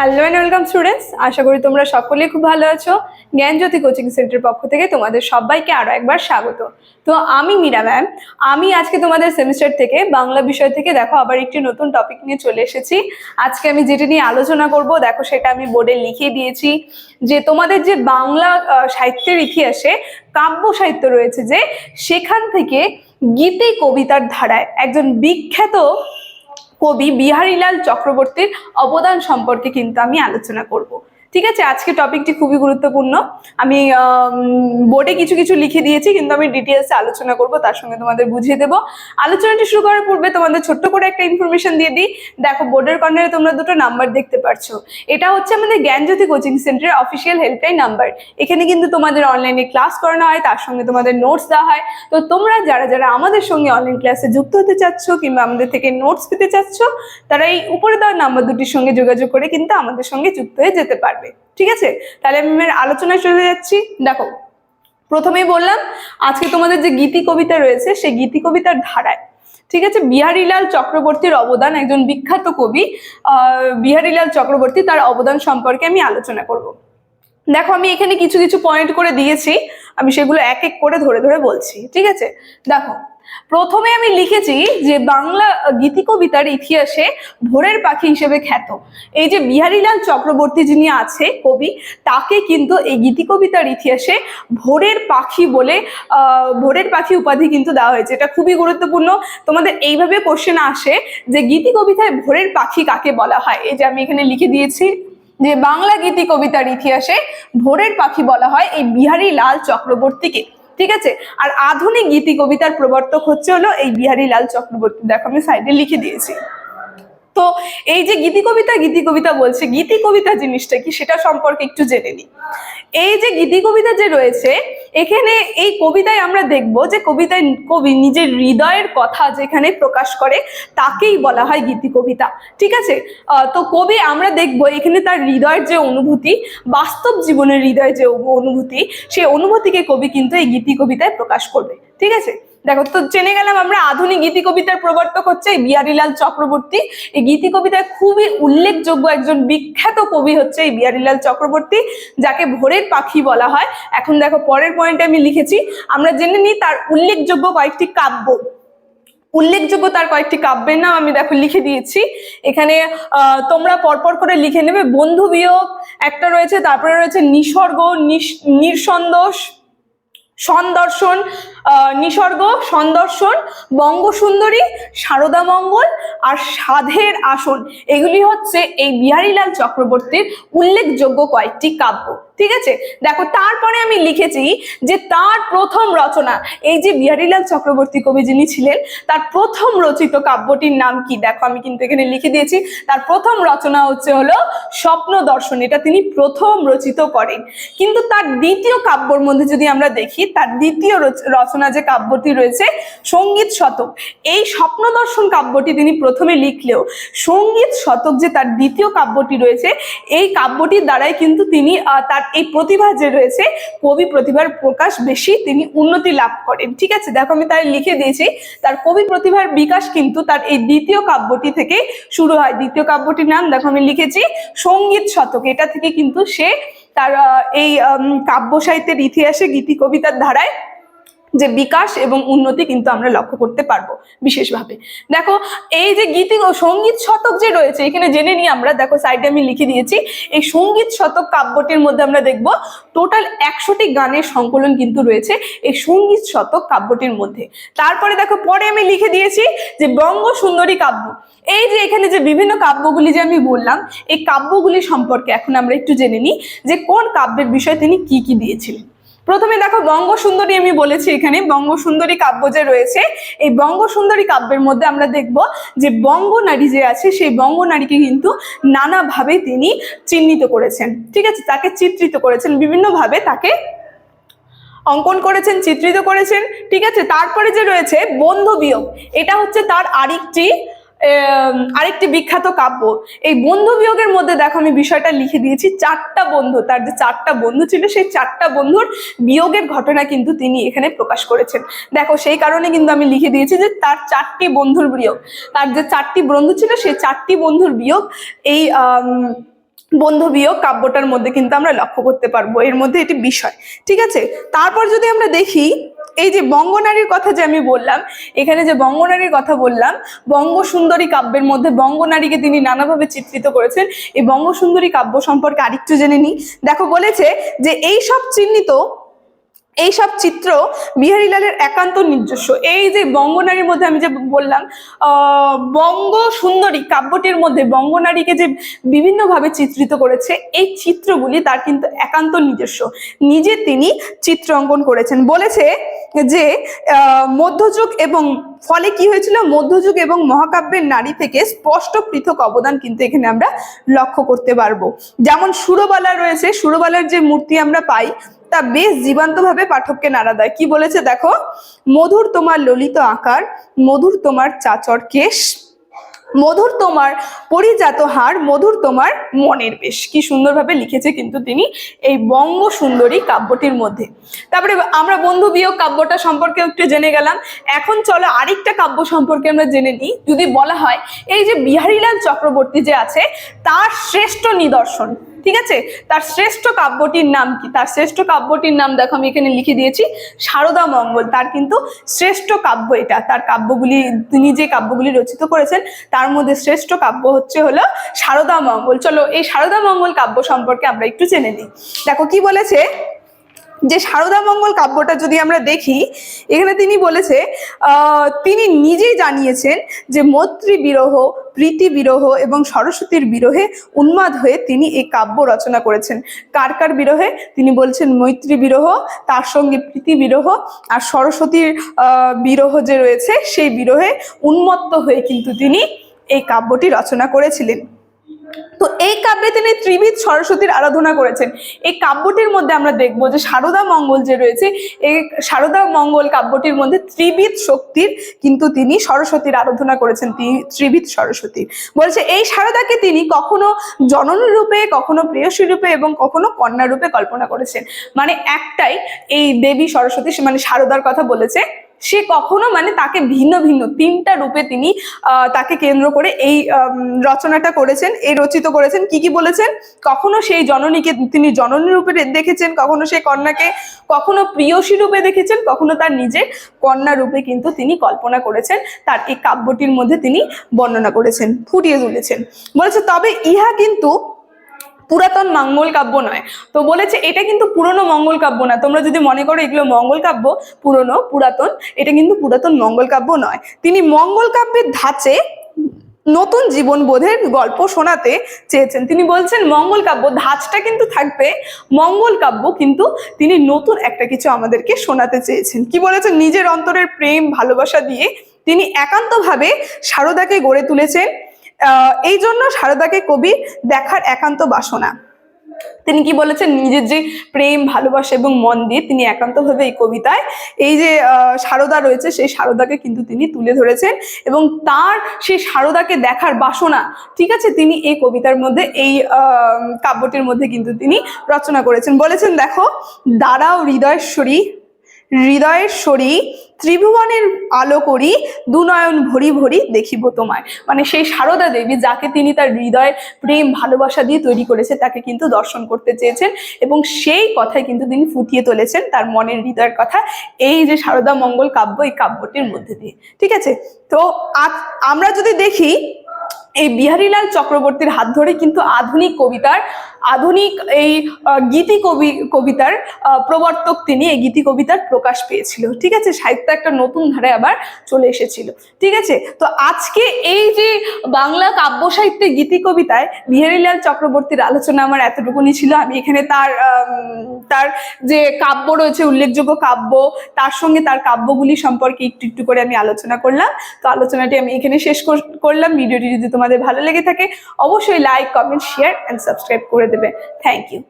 Hello and welcome students আশা করি তোমরা সকলেই খুব ভালো আছো। জ্ঞানজ্যোতি কোচিং সেন্টারের পক্ষ থেকে তোমাদের সবাইকে আরও একবার স্বাগত। তো আমি মীরা ম্যাম আমি আজকে তোমাদের সেমিস্টার থেকে বাংলা বিষয় থেকে দেখো আবার একটি নতুন টপিক নিয়ে চলে এসেছি। আজকে আমি যেটা নিয়ে আলোচনা করব, দেখো সেটা আমি বোর্ডে লিখে দিয়েছি যে তোমাদের যে বাংলা সাহিত্যের ইতিহাসে কাব্য সাহিত্য রয়েছে যে সেখান থেকে গীতি কবিতার ধারায় একজন বিখ্যাত কবি বিহারীলাল চক্রবর্তীর অবদান সম্পর্কে কিন্তু আমি আলোচনা করব। ঠিক আছে? আজকে টপিকটি খুবই গুরুত্বপূর্ণ। আমি বোর্ডে কিছু কিছু লিখে দিয়েছি, কিন্তু আমি ডিটেলসে আলোচনা করব, তার সঙ্গে তোমাদের বুঝিয়ে দেবো। আলোচনাটি শুরু করার পূর্বে তোমাদের ছোট্ট করে একটা ইনফরমেশন দিয়ে দিই। দেখো বোর্ডের কর্নারে তোমরা দুটো নাম্বার দেখতে পাচ্ছো এটা হচ্ছে আমাদের জ্ঞানজ্যোতি কোচিং সেন্টারের অফিসিয়াল হেল্পলাইন নাম্বার এখানে কিন্তু তোমাদের অনলাইনে ক্লাস করানো হয়, তার সঙ্গে তোমাদের নোটস দেওয়া হয়। তো তোমরা যারা যারা আমাদের সঙ্গে অনলাইন ক্লাসে যুক্ত হতে চাচ্ছ, কিংবা আমাদের থেকে নোটস পেতে চাচ্ছ, তারা এই উপরে দেওয়া নাম্বার দুটির সঙ্গে যোগাযোগ করে কিন্তু আমাদের সঙ্গে যুক্ত হয়ে যেতে পারবে ঠিক আছে? তাহলে আমি এবার আলোচনায় চলে যাচ্ছি। দেখো, প্রথমেই বললাম, আজকে তোমাদের যে গীতি কবিতা রয়েছে, সেই গীতি কবিতার ধারায়, ঠিক আছে? বিহারীলাল চক্রবর্তীর অবদান, একজন বিখ্যাত কবি বিহারীলাল চক্রবর্তী তার অবদান সম্পর্কে আমি আলোচনা করব। দেখো, আমি এখানে কিছু কিছু পয়েন্ট করে দিয়েছি, আমি সেগুলো এক এক করে ধরে ধরে বলছি, ঠিক আছে? দেখো প্রথমে আমি লিখেছি যে বাংলা গীতি কবিতার ইতিহাসে ভোরের পাখি হিসেবে খ্যাত। এই যে বিহারীলাল চক্রবর্তী যিনি আছে, কবি, তাকে কিন্তু এই গীতি কবিতার ইতিহাসে ভোরের পাখি বলে ভোরের পাখি উপাধি কিন্তু দেওয়া হয়েছে। এটা খুবই গুরুত্বপূর্ণ। তোমাদের এইভাবে কোশ্চেন আসে যে গীতি কবিতায় ভোরের পাখি কাকে বলা হয়? এই যে আমি এখানে লিখে দিয়েছি যে বাংলা গীতি কবিতার ইতিহাসে ভোরের পাখি বলা হয় এই বিহারী লাল চক্রবর্তীকে। ঠিক আছে? আর আধুনিক গীতি কবিতার প্রবর্তক হচ্ছে হলো এই বিহারী লাল চক্রবর্তী। দেখো আমি সাইডে লিখে দিয়েছি। তো এই যে গীতি কবিতা গীতি কবিতা বলছে, গীতি কবিতা জিনিসটা কি সেটা সম্পর্কে একটু জেনে নিই। এই যে গীতি কবিতা যে রয়েছে, এখানে এই কবিতায় আমরা দেখব যে কবিতায় কবি নিজের হৃদয়ের কথা যেখানে প্রকাশ করে, তাকেই বলা হয় গীতি কবিতা। ঠিক আছে? তো কবি আমরা দেখব এখানে তার হৃদয়ের যে অনুভূতি, বাস্তব জীবনের হৃদয়ের যে অনুভূতি সেই অনুভূতিকে কবি কিন্তু এই গীতি কবিতায় প্রকাশ করবে। ঠিক আছে? দেখো, তো জেনে গেলাম আমরা আধুনিক গীতি কবিতার প্রবর্তক হচ্ছে বিহারীলাল চক্রবর্তী। এই গীতি কবিতায় খুবই উল্লেখযোগ্য একজন বিখ্যাত কবি হচ্ছে এই বিহারীলাল চক্রবর্তী, যাকে ভোরের পাখি বলা হয়। এখন দেখো, পরের পয়েন্টে আমি লিখেছি, আমরা জেনে নিই তার উল্লেখযোগ্য কয়েকটি কাব্য। উল্লেখযোগ্য তার কয়েকটি কাব্যের নাম আমি দেখো লিখে দিয়েছি। এখানে তোমরা পরপর করে লিখে নেবে, বন্ধু বিয়োগ, একটা রয়েছে, তারপরে রয়েছে নিসর্গ, নিস- নির্সন্দোষ সন্দর্শন নিসর্গ, সন্দর্শন, বঙ্গসুন্দরী সারদা মঙ্গল আর সাধের আসন। এগুলি হচ্ছে এই বিহারীলাল চক্রবর্তীর উল্লেখযোগ্য কয়েকটি কাব্য। ঠিক আছে? দেখো, তারপরে আমি লিখেছি যে তার প্রথম রচনা, এই যে বিহারীলাল চক্রবর্তী কবি যিনি ছিলেন, তার প্রথম রচিত কাব্যটির নাম কি? দেখো, আমি কিন্তু এখানে লিখে দিয়েছি। তার প্রথম রচনা হচ্ছে হলো স্বপ্ন দর্শন। এটা তিনি প্রথম রচিত করেন। কিন্তু তার দ্বিতীয় কাব্যর মধ্যে যদি আমরা দেখি, তার দ্বিতীয় রচ- রচনা যে কাব্যটি রয়েছে, সংগীত শতক। এই স্বপ্ন দর্শন কাব্যটি তিনি প্রথমে লিখলেও সংগীত শতক যে তার দ্বিতীয় কাব্যটি রয়েছে, এই কাব্যটির দ্বারাই কিন্তু তিনি তার এই প্রতিভা যে রয়েছে, কবি প্রতিভার প্রকাশ বেশি তিনি উন্নতি লাভ করেন। ঠিক আছে? দেখো আমি তাই লিখে দিয়েছি, তার কবি প্রতিভার বিকাশ কিন্তু তার এই দ্বিতীয় কাব্যটি থেকে শুরু হয়। দ্বিতীয় কাব্যটির নাম দেখো আমি লিখেছি, সংগীত শতক। এটা থেকে কিন্তু সে তার এই কাব্য সাহিত্যের ইতিহাসে গীতি কবিতার ধারায় যে বিকাশ এবং উন্নতি কিন্তু আমরা লক্ষ্য করতে পারব বিশেষভাবে। দেখো, এই যে গীতি সংগীত শতক যে রয়েছে, এখানে জেনে নিই আমরা, দেখো সাইডে আমি লিখে দিয়েছি, এই সংগীত শতক কাব্যটির মধ্যে আমরা দেখব টোটাল একশোটি গানের সংকলন কিন্তু রয়েছে এই সংগীত শতক কাব্যটির মধ্যে। তারপরে দেখো, পরে আমি লিখে দিয়েছি যে বঙ্গ সুন্দরী কাব্য। এই যে এখানে যে বিভিন্ন কাব্যগুলি যে আমি বললাম, এই কাব্যগুলি সম্পর্কে এখন আমরা একটু জেনে নিই যে কোন কাব্যের বিষয়ে তিনি কি কি দিয়েছিলেন। প্রথমে দেখো বঙ্গসুন্দরী আমি বলেছি এখানে, বঙ্গসুন্দরী কাব্য যে রয়েছে, এই বঙ্গসুন্দরী কাব্যের মধ্যে আমরা দেখব যে বঙ্গনারী যে আছে, সেই বঙ্গনারীকে কিন্তু নানাভাবে তিনি চিহ্নিত করেছেন। ঠিক আছে? তাকে চিত্রিত করেছেন, বিভিন্নভাবে তাকে অঙ্কন করেছেন, চিত্রিত করেছেন। ঠিক আছে? তারপরে যে রয়েছে বন্ধু বিয়োগ, এটা হচ্ছে তার আরেকটি আরেকটি বিখ্যাত কাব্য। এই বন্ধু বিয়োগের মধ্যে দেখো আমি বিষয়টা লিখে দিয়েছি, চারটা বন্ধু, তার যে চারটা বন্ধু ছিল, সেই চারটা বন্ধুর বিয়োগের ঘটনা কিন্তু তিনি এখানে প্রকাশ করেছেন। দেখো, সেই কারণে কিন্তু আমি লিখে দিয়েছি যে তার চারটি বন্ধুর বিয়োগ। তার যে চারটি বন্ধু ছিল, সেই চারটি বন্ধুর বিয়োগ এই বন্ধু বিয়োগ কাব্যটার মধ্যে কিন্তু আমরা লক্ষ্য করতে পারব। এর মধ্যে এটি বিষয়, ঠিক আছে? তারপর যদি আমরা দেখি এই যে বঙ্গনারীর কথা যে আমি বললাম, এখানে যে বঙ্গনারীর কথা বললাম বঙ্গসুন্দরী কাব্যের মধ্যে বঙ্গনারীকে তিনি নানাভাবে চিত্রিত করেছেন। এই বঙ্গ সুন্দরী কাব্য সম্পর্কে আরেকটু জেনে নিই। দেখো বলেছে যে এই সব চিহ্নিত এই সব চিত্র বিহারীলালের একান্ত নিজস্ব। এই যে বঙ্গনারীর মধ্যে আমি যে বললাম বঙ্গ সুন্দরী কাব্যটির মধ্যে বঙ্গনারীকে যে বিভিন্নভাবে চিত্রিত করেছে, এই চিত্রগুলি তার কিন্তু একান্ত নিজস্ব। নিজে তিনি চিত্র অঙ্কন করেছেন। বলেছে যে মধ্যযুগ এবং ফলে কি হয়েছিল? মধ্যযুগ এবং মহাকাব্যের নারী থেকে স্পষ্ট পৃথক অবদান কিন্তু এখানে আমরা লক্ষ্য করতে পারব। যেমন সুরবালা রয়েছে, সুরবালার যে মূর্তি আমরা পাই, তা বেশ জীবান্তভাবে পাঠককে নাড়া দেয়। কি বলেছে দেখো? মধুর তোমার ললিত আকার, মধুর তোমার চাচর কেশ মধুর তোমার পরিজাত হার, মধুর তোমার মনের বেশ। কি সুন্দরভাবে লিখেছে কিন্তু তিনি এই বঙ্গ সুন্দরী কাব্যটির মধ্যে। তারপরে আমরা বন্ধু বিয়োগ কাব্যটা সম্পর্কে একটু জেনে গেলাম। এখন চলো আরেকটা কাব্য সম্পর্কে আমরা জেনে নিই। যদি বলা হয়, এই যে বিহারীলাল চক্রবর্তী যে আছে, তার শ্রেষ্ঠ নিদর্শন। ঠিক আছে? তার শ্রেষ্ঠ কাব্যটির নাম কি? তার শ্রেষ্ঠ কাব্যটির নাম দেখো, আমি এখানে লিখে দিয়েছি, সারদা মঙ্গল। তার কিন্তু শ্রেষ্ঠ কাব্য এটা। তার কাব্যগুলি, তিনি যে কাব্যগুলি রচিত করেছেন, তার মধ্যে শ্রেষ্ঠ কাব্য হচ্ছে হলো সারদা মঙ্গল। চলো, এই সারদা মঙ্গল কাব্য সম্পর্কে আমরা একটু জেনে নিই। দেখো, কি বলেছে? যে সারদা মঙ্গল কাব্যটা যদি আমরা দেখি, এখানে তিনি বলেছে তিনি নিজেই জানিয়েছেন যে মৈত্রী বিরহ, প্রীতি বিরহ এবং সরস্বতীর বিরহে উন্মাদ হয়ে তিনি এই কাব্য রচনা করেছেন। কার কার বিরহে? তিনি বলছেন মৈত্রী বিরহ, তার সঙ্গে প্রীতি বিরহ আর সরস্বতীর বিরহ যে রয়েছে, সেই বিরহে উন্মত্ত হয়ে কিন্তু তিনি এই কাব্যটি রচনা করেছিলেন। তো এই কাব্যে তিনি ত্রিবিধ সরস্বতীর আরাধনা করেছেন। এই কাব্যটির মধ্যে আমরা দেখব যে সারদা মঙ্গল যে রয়েছে, এই সারদা মঙ্গল কাব্যটির মধ্যে ত্রিবিধ শক্তির কিন্তু তিনি সরস্বতীর আরাধনা করেছেন ত্রিবিধ সরস্বতীর। বলছে, এই সারদাকে তিনি কখনো জননী রূপে, কখনো প্রেয়সী রূপে এবং কখনো কন্যা রূপে কল্পনা করেছেন। মানে একটাই এই দেবী সরস্বতী মানে সারদার কথা বলেছে সে কখনো মানে তাকে ভিন্ন ভিন্ন, তিনটা রূপে তিনি তাকে কেন্দ্র করে এই রচনাটা করেছেন, এই রচিত করেছেন। কি কি বলেছেন? কখনো সেই জননীকে তিনি জননী রূপে দেখেছেন, কখনো সেই কন্যাকে কখনো প্রিয়সী রূপে দেখেছেন, কখনো তার নিজের কন্যা রূপে কিন্তু তিনি কল্পনা করেছেন, তার এই কাব্যটির মধ্যে তিনি বর্ণনা করেছেন, ফুটিয়ে তুলেছেন। বলেছে, তবে ইহা কিন্তু পুরাতন মঙ্গল কাব্য নয়। তো বলেছে, এটা কিন্তু পুরনো মঙ্গল কাব্য না। তোমরা যদি মনে করো এগুলো মঙ্গল কাব্য, পুরনো, পুরাতন, এটা কিন্তু পুরাতন মঙ্গল কাব্য নয়। তিনি মঙ্গল কাব্যের ধাঁচে নতুন জীবনবোধের গল্প শোনাতে চেয়েছেন। তিনি বলছেন, মঙ্গল কাব্য, ধাঁচটা কিন্তু থাকবে। মঙ্গল কাব্য কিন্তু তিনি নতুন একটা কিছু আমাদেরকে শোনাতে চেয়েছেন। কি বলেছেন? নিজের অন্তরের প্রেম, ভালোবাসা দিয়ে তিনি একান্তভাবে সারদাকে গড়ে তুলেছেন। এই জন্য সারদাকে কবি দেখার একান্ত বাসনা। তিনি কি বলেছেন? নিজের যে প্রেম, ভালোবাসা এবং মন দিয়ে তিনি একান্তভাবে এই কবিতায় এই যে সারদা রয়েছে, সেই সারদাকে কিন্তু তিনি তুলে ধরেছেন এবং তার সেই সারদাকে দেখার বাসনা, ঠিক আছে? তিনি এই কবিতার মধ্যে, এই কাব্যটির মধ্যে কিন্তু তিনি রচনা করেছেন। বলেছেন, দেখো, দাঁড়াও হৃদয়েশ্বরী হৃদয়েশ্বরী ত্রিভুবনের আলো করি দুনয়ন ভরি ভরি দেখিব তোমায়। মানে সেই সারদা দেবী যাকে তিনি তার হৃদয় প্রেম, ভালোবাসা দিয়ে তৈরি করেছে, তাকে কিন্তু দর্শন করতে চেয়েছেন এবং সেই কথাই কিন্তু তিনি ফুটিয়ে তুলেছেন তার মনের হৃদয়ের কথা, এই যে সারদা মঙ্গল কাব্য, এই কাব্যটির মধ্যে দিয়ে। ঠিক আছে? তো আমরা যদি দেখি, এই বিহারীলাল চক্রবর্তীর হাত ধরে কিন্তু আধুনিক কবিতার আধুনিক এই গীতি কবি, কবিতার প্রবর্তক তিনি এই গীতি কবিতার প্রকাশ পেয়েছিল। ঠিক আছে? সাহিত্য একটা নতুন ধারায় আবার চলে এসেছিল। ঠিক আছে? তো আজকে এই যে বাংলা কাব্য সাহিত্যে গীতি কবিতায় বিহারীলাল চক্রবর্তীর আলোচনা আমার এতটুকুনি ছিল। আমি এখানে তার তার যে কাব্য রয়েছে, উল্লেখযোগ্য কাব্য, তার সঙ্গে তার কাব্যগুলি সম্পর্কে একটু একটু করে আমি আলোচনা করলাম। তো আলোচনাটি আমি এখানে শেষ কর- করলাম। ভিডিওটি যদি তোমাদের ভালো লেগে থাকে, অবশ্যই like, comment, share and subscribe করে দেবে থ্যাংক ইউ